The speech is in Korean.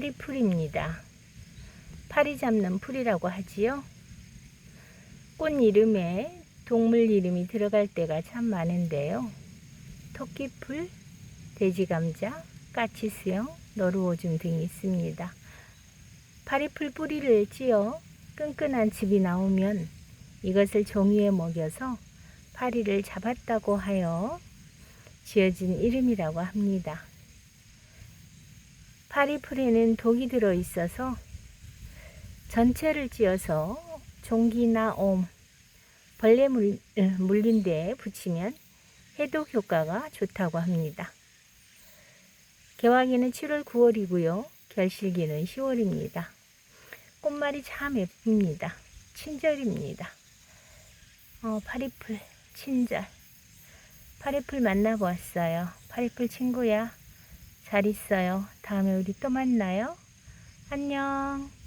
파리풀입니다. 파리 잡는 풀이라고 하지요. 꽃 이름에 동물 이름이 들어갈 때가 참 많은데요. 토끼풀, 돼지감자, 까치수영, 노루오줌 등이 있습니다. 파리풀 뿌리를 찧어 끈끈한 즙이 나오면 이것을 종이에 먹여서 파리를 잡았다고 하여 지어진 이름이라고 합니다. 파리풀에는 독이 들어 있어서 전체를 찧어서 종기나 옴, 벌레 물, 으, 물린 데에 붙이면 해독 효과가 좋다고 합니다. 개화기는 7월, 9월이고요. 결실기는 10월입니다. 꽃말이 참 예쁩니다. 친절입니다. 어, 파리풀, 친절. 파리풀 만나보았어요. 파리풀 친구야. 잘 있어요. 다음에 우리 또 만나요. 안녕.